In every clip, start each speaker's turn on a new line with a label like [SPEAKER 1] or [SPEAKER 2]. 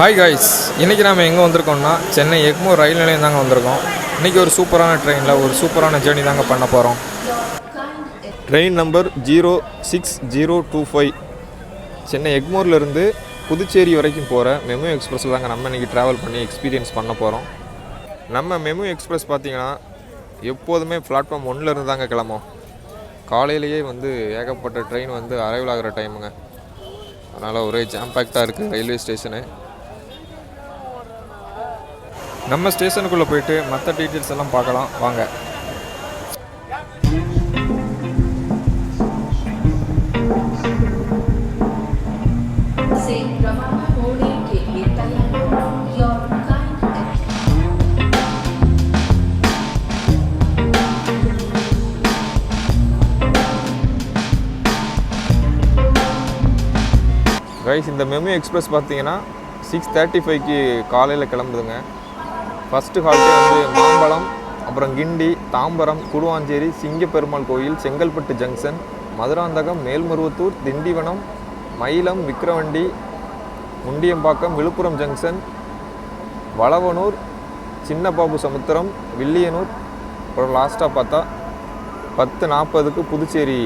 [SPEAKER 1] Hi guys இன்றைக்கி நாம் எங்கே வந்திருக்கோம்னா சென்னை எக்மோ ரயில் நிலையம் தாங்க வந்திருக்கோம். இன்றைக்கி ஒரு சூப்பரான ட்ரெயினில் ஒரு சூப்பரான ஜேர்னி தாங்க பண்ண போகிறோம் train number zero six zero two five Chennai எக்மோர்லேருந்து Puducherry வரைக்கும் போகிற மெமு எக்ஸ்பிரஸில் தாங்க நம்ம இன்றைக்கி ட்ராவல் பண்ணி எக்ஸ்பீரியன்ஸ் பண்ண போகிறோம் நம்ம மெமு எக்ஸ்பிரஸ் பார்த்திங்கன்னா எப்போதுமே பிளாட்ஃபார்ம் ஒன்றில் தாங்க கிளம்போம் காலையிலேயே வந்து ஏகப்பட்ட ட்ரெயின் வந்து அரைவல் ஆகிற டைமுங்க அதனால் ஒரே ஜாம் பேக்டாக இருக்குது ரயில்வே ஸ்டேஷனு நம்ம ஸ்டேஷனுக்குள்ளே போயிட்டு மற்ற டீட்டெயில்ஸ் எல்லாம் பார்க்கலாம். வாங்க. கைஸ் இந்த மெமி எக்ஸ்பிரஸ் பார்த்தீங்கன்னா சிக்ஸ் தேர்ட்டி ஃபைவ்க்கு காலையில் கிளம்புதுங்க. ஃபஸ்ட்டு ஹால்ட்டே வந்து மாம்பழம் அப்புறம் கிண்டி தாம்பரம் குடுவாஞ்சேரி சிங்கப்பெருமாள் கோயில் செங்கல்பட்டு ஜங்ஷன் மதுராந்தகம் மேல்மருவத்தூர் திண்டிவனம் மயிலம் விக்கிரவண்டி முண்டியம்பாக்கம் விழுப்புரம் ஜங்ஷன் வளவனூர் சின்னபாபு சமுத்திரம் வில்லியனூர் அப்புறம் லாஸ்ட்டாக பார்த்தா பத்து நாற்பதுக்கு புதுச்சேரி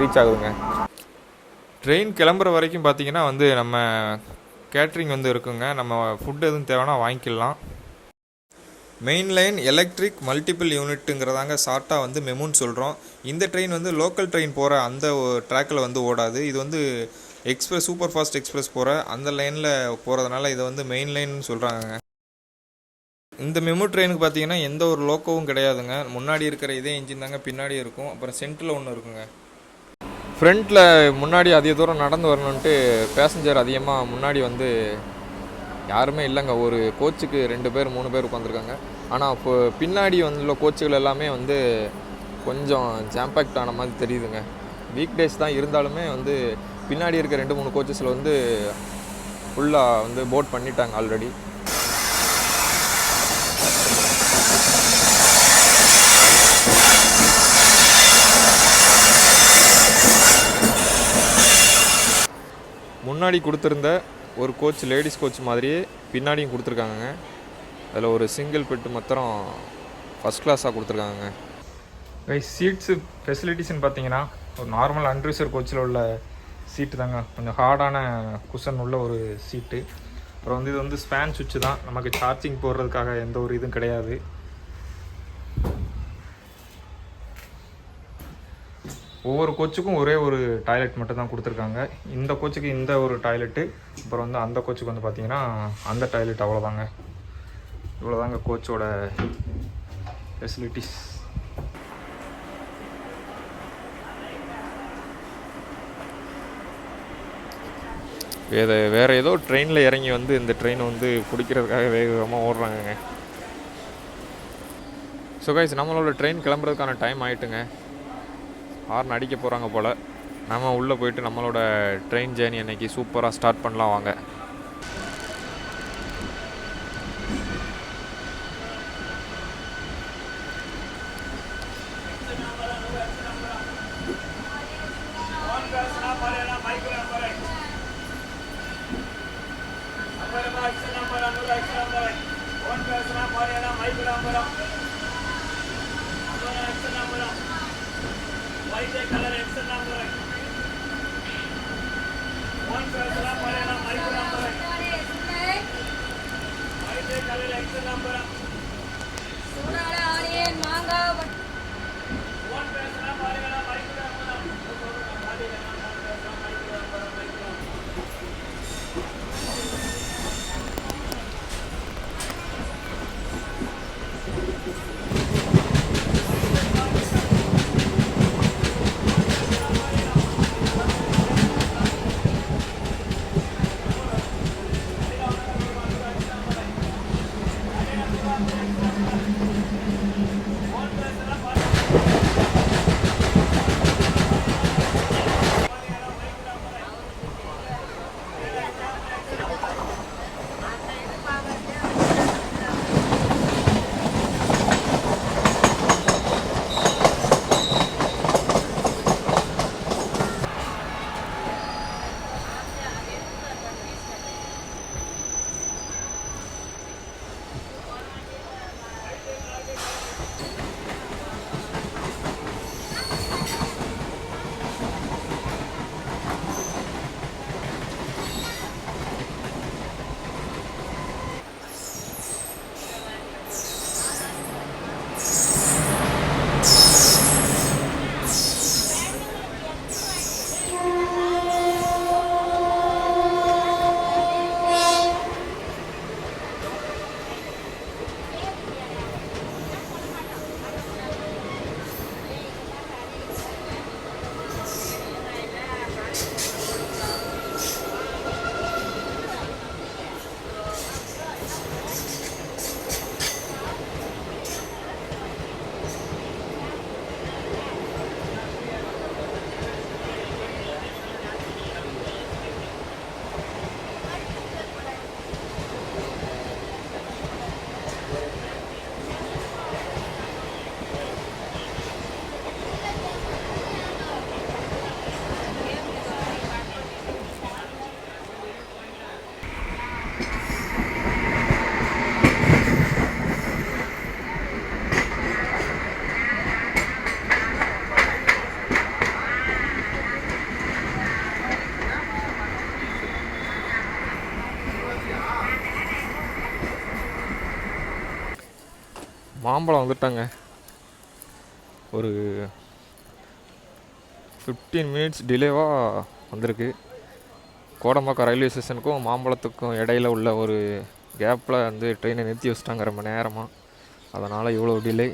[SPEAKER 1] ரீச் ஆகுதுங்க. ட்ரெயின் கிளம்புற வரைக்கும் பார்த்தீங்கன்னா வந்து நம்ம கேட்ரிங் வந்து இருக்குங்க. நம்ம ஃபுட் எதுவும் தேவைன்னா வாங்கிக்கலாம். மெயின் லைன் எலக்ட்ரிக் மல்டிபிள் யூனிட்டுங்கிறதாங்க ஷார்ட்டாக வந்து மெமுன்னு சொல்கிறோம் இந்த ட்ரெயின் வந்து லோக்கல் ட்ரெயின் போகிற அந்த ட்ராக்கில் வந்து ஓடாது. இது வந்து எக்ஸ்பிரஸ் சூப்பர் ஃபாஸ்ட் எக்ஸ்பிரஸ் போகிற அந்த லைனில் போகிறதுனால இதை வந்து மெயின் லைன் சொல்கிறாங்க இந்த மெமு ட்ரெயினுக்கு பார்த்தீங்கன்னா எந்த ஒரு லோக்கோவும் கிடையாதுங்க. முன்னாடி இருக்கிற இதே இன்ஜின் தாங்க பின்னாடி இருக்கும். அப்புறம் சென்டரில் ஒன்று இருக்குங்க. ஃப்ரண்ட்டில் முன்னாடி அதிக தூரம் நடந்து வரணுன்ட்டு பேசஞ்சர் அதிகமாக முன்னாடி வந்து யாருமே இல்லைங்க. ஒரு கோச்சுக்கு ரெண்டு பேர் மூணு பேர் உட்காந்துருக்காங்க ஆனால் இப்போ பின்னாடி வந்துள்ள கோச்சுகள் எல்லாமே வந்து கொஞ்சம் ஜாம்பேக்ட் ஆன மாதிரி தெரியுதுங்க. வீக் டேஸ் தான் இருந்தாலுமே வந்து பின்னாடி இருக்க ரெண்டு மூணு கோச்சஸில் வந்து ஃபுல்லாக வந்து போட் பண்ணிட்டாங்க ஆல்ரெடி முன்னாடி கொடுத்துருந்த ஒரு கோச் லேடிஸ் கோச் மாதிரியே பின்னாடியும் கொடுத்துருக்காங்க அதில் ஒரு சிங்கிள் பெட்டு மாத்திரம் ஃபஸ்ட் கிளாஸாக கொடுத்துருக்காங்க சீட்ஸு ஃபெசிலிட்டிஸ்னு பார்த்தீங்கன்னா ஒரு நார்மல் அன்ரிசர் கோச்சில் உள்ள சீட்டு தாங்க. கொஞ்சம் ஹார்டான குஷன் உள்ள ஒரு சீட்டு அப்புறம் வந்து இது வந்து ஸ்பேன் சுவிட்சு தான். நமக்கு சார்ஜிங் போடுறதுக்காக எந்த ஒரு இதுவும் கிடையாது. ஒவ்வொரு கோச்சுக்கும் ஒரே ஒரு டாய்லெட் மட்டும் தான் கொடுத்துருக்காங்க. இந்த கோச்சுக்கு இந்த ஒரு டாய்லெட்டு அப்புறம் வந்து அந்த கோச்சுக்கு வந்து பார்த்தீங்கன்னா அந்த டாய்லெட் அவ்வளோதாங்க இவ்வளோதாங்க கோச்சோட ஃபெசிலிட்டிஸ் வேறு வேறு ஏதோ ட்ரெயினில் இறங்கி வந்து இந்த ட்ரெயினை வந்து பிடிக்கிறதுக்காக வேக வேகமாக ஓடுறாங்கங்க. ஸோ கைஸ் நம்மளோட ட்ரெயின் கிளம்புறதுக்கான டைம் ஆகிட்டுங்க ஹார்ன் அடிக்க போகிறாங்க போல். நம்ம உள்ளே போயிட்டு நம்மளோட ட்ரெயின் ஜேர்னி அன்னைக்கு சூப்பராக ஸ்டார்ட் பண்ணலாம் வாங்க.
[SPEAKER 2] イブラムラ。
[SPEAKER 1] மாம்பழம் வந்துட்டாங்க. ஒரு ஃபிஃப்டீன் மினிட்ஸ் டிலேவாக வந்திருக்கு. கோடம்பாக்கம் ரயில்வே ஸ்டேஷனுக்கும் மாம்பழத்துக்கும் இடையில உள்ள ஒரு கேப்பில் வந்து ட்ரெயினை நிறுத்தி வச்சிட்டாங்க ரொம்ப நேரமாக அதனால் இவ்வளோ டிலே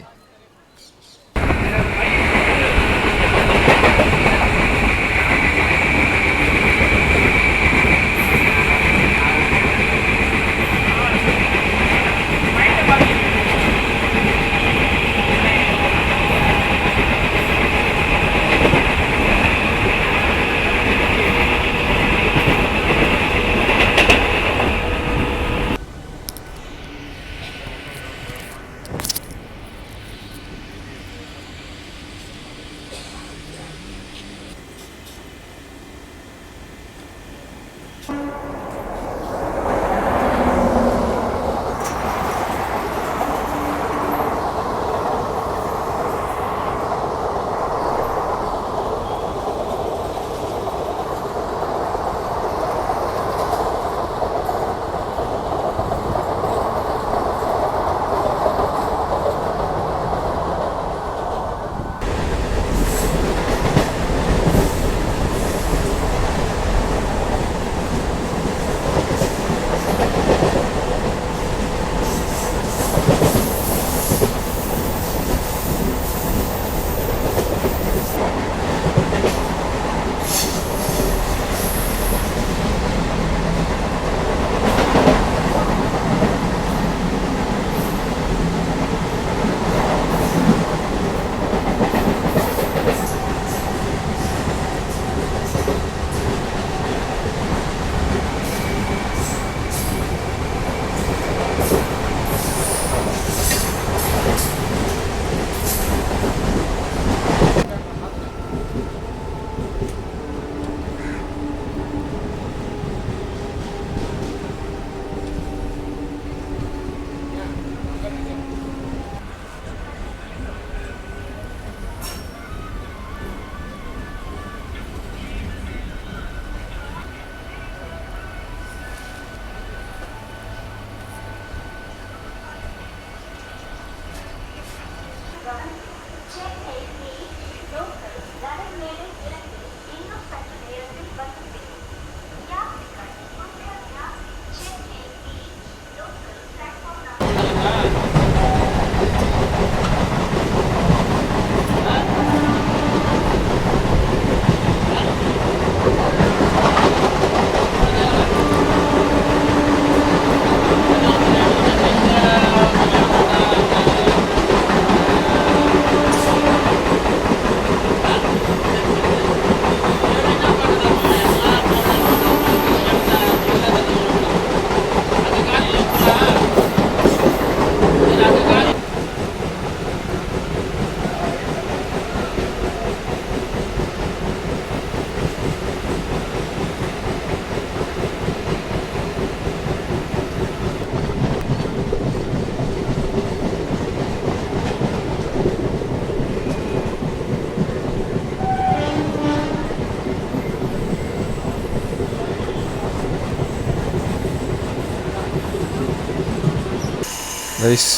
[SPEAKER 1] கைஸ்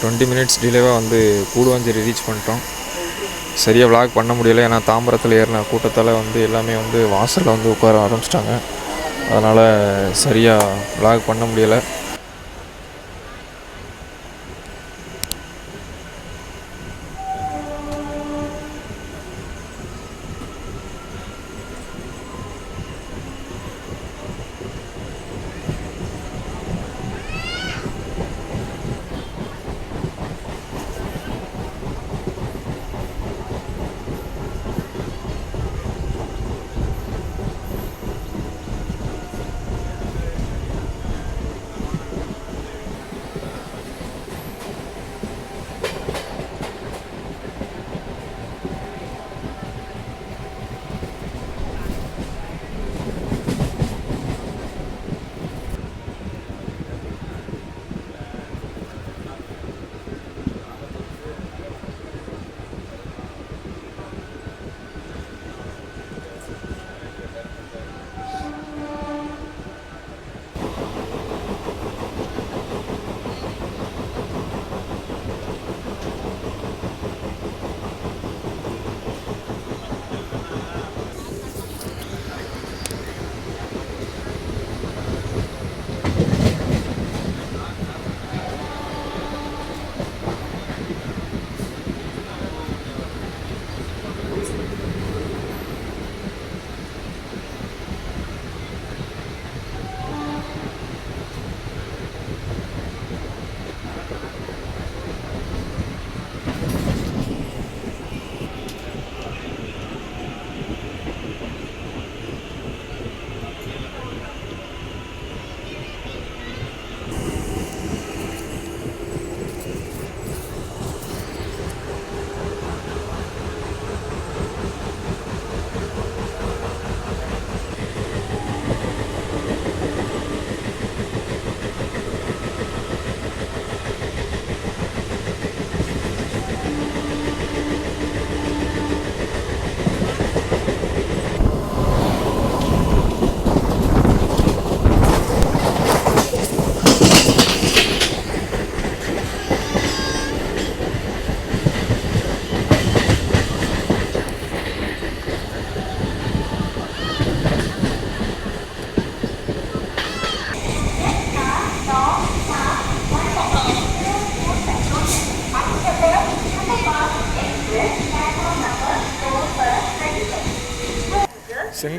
[SPEAKER 1] டுவெண்ட்டி மினிட்ஸ் டிலேவாக வந்து கூடுவாஞ்சேரி ரீச் பண்ணிட்டோம். சரியாக விளாக் பண்ண முடியலை ஏன்னா தாம்பரத்தில் ஏறின கூட்டத்தால் வந்து எல்லாமே வந்து வாசலில் வந்து உட்கார ஆரம்பிச்சிட்டாங்க. அதனால் சரியாக விளாக் பண்ண முடியலை.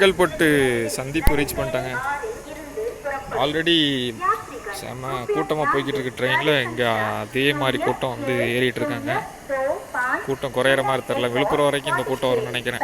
[SPEAKER 1] செங்கல்பட்டு சந்திப்பு ரீச் பண்ணிட்டாங்க. ஆல்ரெடி செம கூட்டமாக போய்கிட்டு இருக்கு ட்ரெயினில் இங்கே அதே மாதிரி கூட்டம் வந்து ஏறிட்டு இருக்காங்க. கூட்டம் குறையிற மாதிரி தெரில விழுப்புரம் வரைக்கும் இந்த கூட்டம் வரும்னு நினைக்கிறேன்.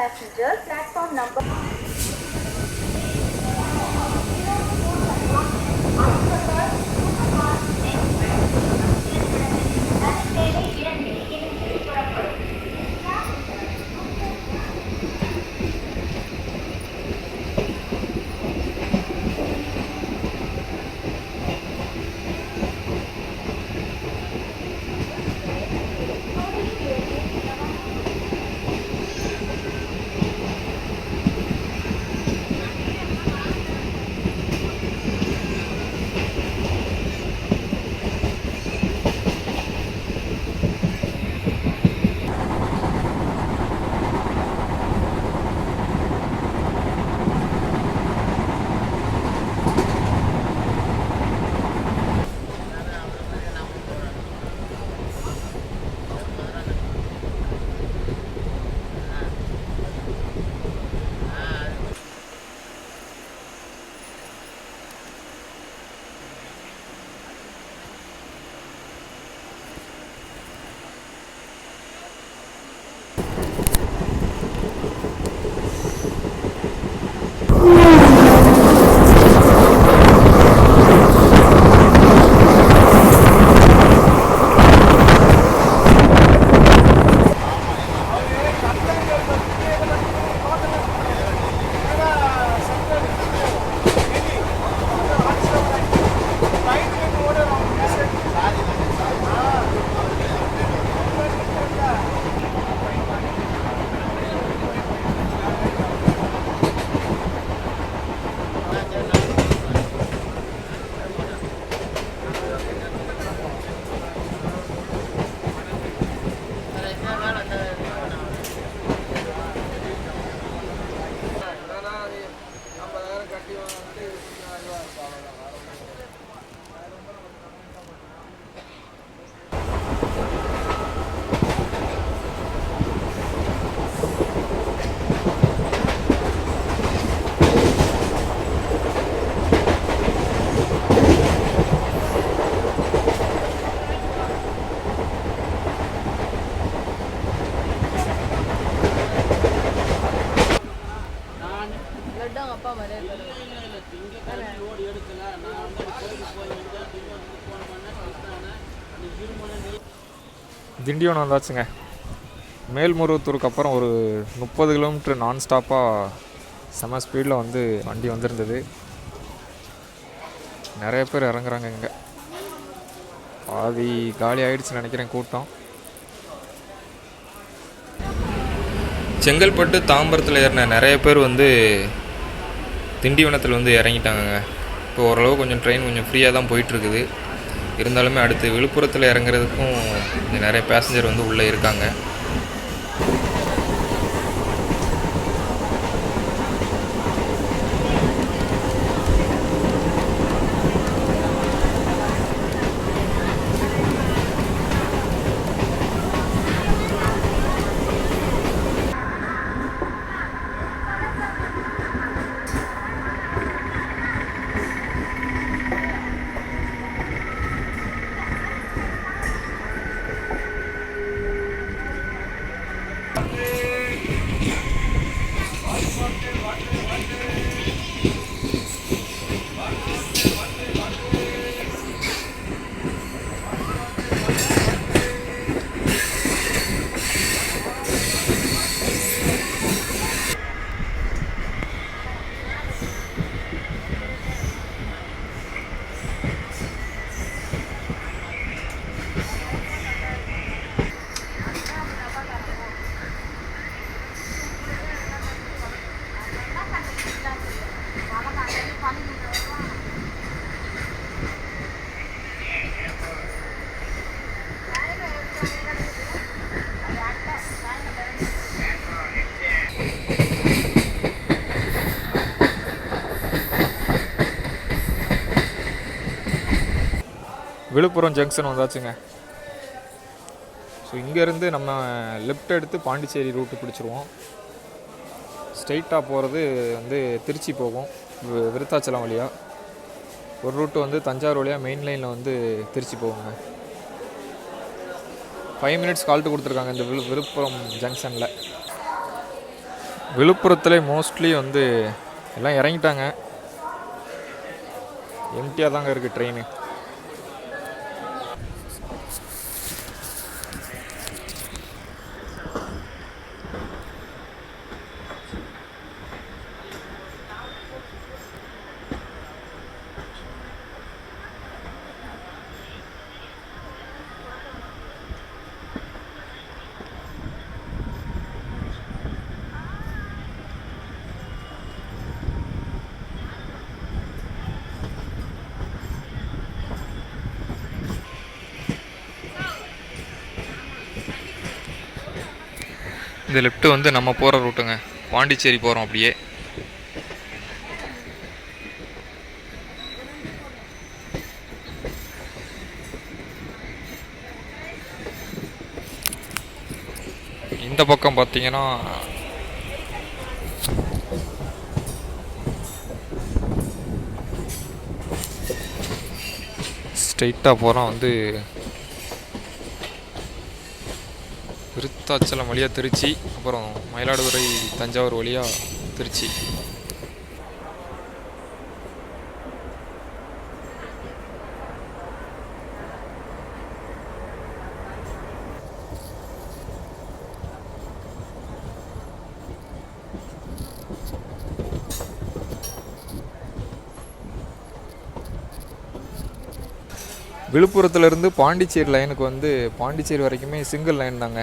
[SPEAKER 1] திண்டிவனம் வந்தாச்சுங்க. மேல்முருவத்தூருக்கு அப்புறம் ஒரு முப்பது கிலோமீட்டர் நான் ஸ்டாப்பாக செம ஸ்பீடில் வந்து வண்டி வந்திருந்தது. நிறைய பேர் இறங்குறாங்க இங்கே. பாதி காலி ஆயிடுச்சுன்னு நினைக்கிறேன் கூட்டம். செங்கல்பட்டு தாம்பரத்தில் ஏறின நிறைய பேர் வந்து திண்டிவனத்தில் வந்து இறங்கிட்டாங்கங்க. இப்போ ஓரளவு கொஞ்சம் ட்ரெயின் கொஞ்சம் ஃப்ரீயாக தான் போயிட்டுருக்குது இருந்தாலுமே அடுத்து விழுப்புரத்தில் இறங்குறதுக்கும் நிறைய பேசஞ்சர் வந்து உள்ளே இருக்காங்க. விழுப்புரம் ஜங்ஷன் வந்தாச்சுங்க. ஸோ இங்கேருந்து நம்ம லெஃப்ட் எடுத்து பாண்டிச்சேரி ரூட்டு பிடிச்சிருவோம். ஸ்ட்ரெயிட்டாக போகிறது வந்து திருச்சி போகும் வி- விருத்தாச்சலம் வழியாக ஒரு ரூட்டு வந்து தஞ்சாவூர் வழியாக மெயின் லைனில் வந்து திருச்சி போகுங்க. ஃபைவ் மினிட்ஸ் கால்ட்டு கொடுத்துருக்காங்க இந்த விழு விழுப்புரம் ஜங்ஷனில் விழுப்புரத்தில் மோஸ்ட்லி வந்து எல்லாம் இறங்கிட்டாங்க. எம்டியாக தாங்க இருக்குது ட்ரெயின் இந்த லெஃப்ட்டு வந்து நம்ம போகிற ரூட்டுங்க பாண்டிச்சேரி போகிறோம் அப்படியே. இந்த பக்கம் பார்த்தீங்கன்னா ஸ்ட்ரைட்டாக போகிறோம் வந்து விருத்தாச்சலம் வழியாக திருச்சி அப்புறம் மயிலாடுதுறை தஞ்சாவூர் வழியாக திருச்சி. விழுப்புரத்துலேருந்து பாண்டிச்சேரி லைனுக்கு வந்து பாண்டிச்சேரி வரைக்குமே சிங்கிள் லைன் தாங்க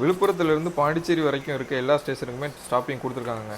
[SPEAKER 1] விழுப்புரத்துலேருந்து பாண்டிச்சேரி வரைக்கும் இருக்க எல்லா ஸ்டேஷனுக்குமே ஸ்டாப்பிங் கொடுத்துருக்காங்க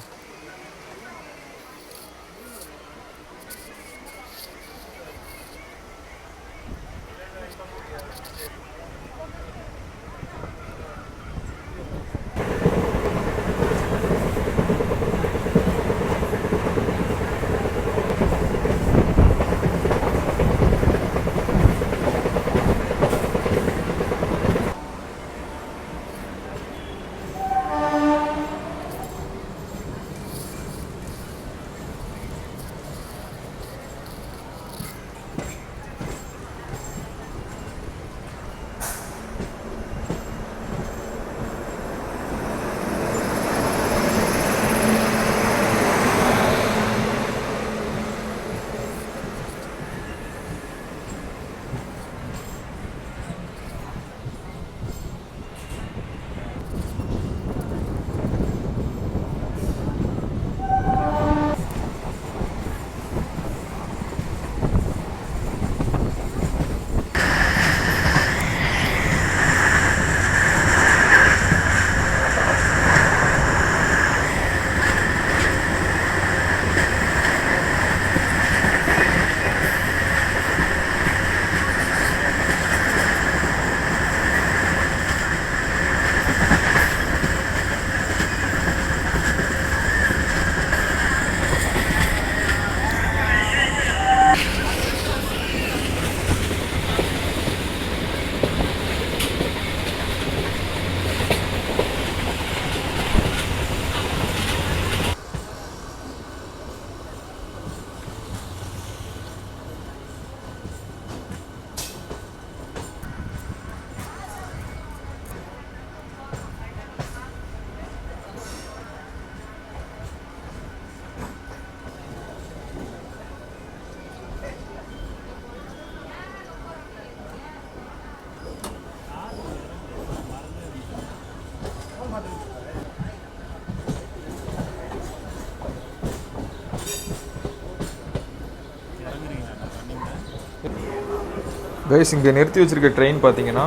[SPEAKER 1] கைஸ் இங்கே நிறுத்தி வச்சுருக்க ட்ரெயின் பார்த்தீங்கன்னா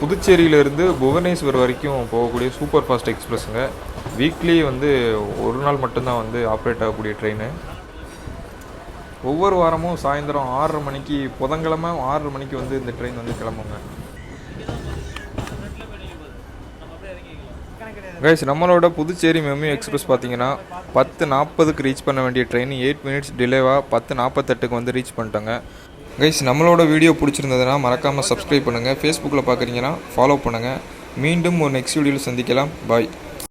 [SPEAKER 1] புதுச்சேரியிலேருந்து புவனேஸ்வர் வரைக்கும் போகக்கூடிய சூப்பர் ஃபாஸ்ட் எக்ஸ்பிரஸ்ஸுங்க வீக்லி வந்து ஒரு நாள் மட்டும்தான் வந்து ஆப்ரேட் ஆகக்கூடிய ட்ரெயின் ஒவ்வொரு வாரமும் சாயந்தரம் ஆறரை மணிக்கு புதன்கிழமை ஆறரை மணிக்கு வந்து இந்த ட்ரெயின் வந்து கிளம்புங்க. கைஸ் நம்மளோட புதுச்சேரி மெமு எக்ஸ்பிரஸ் பார்த்தீங்கன்னா பத்து நாற்பதுக்கு ரீச் பண்ண வேண்டிய ட்ரெயின் எயிட் மினிட்ஸ் டிலேவாக பத்து நாற்பத்தெட்டுக்கு வந்து ரீச் பண்ணிட்டோங்க. கைஸ் நம்மளோட வீடியோ பிடிச்சிருந்ததுன்னா மறக்காமல் சப்ஸ்கிரைப் பண்ணுங்கள் ஃபேஸ்புக்கில் பார்க்குறீங்கன்னா ஃபாலோ பண்ணுங்கள் மீண்டும் ஒரு நெக்ஸ்ட் வீடியோவில் சந்திக்கலாம். பாய்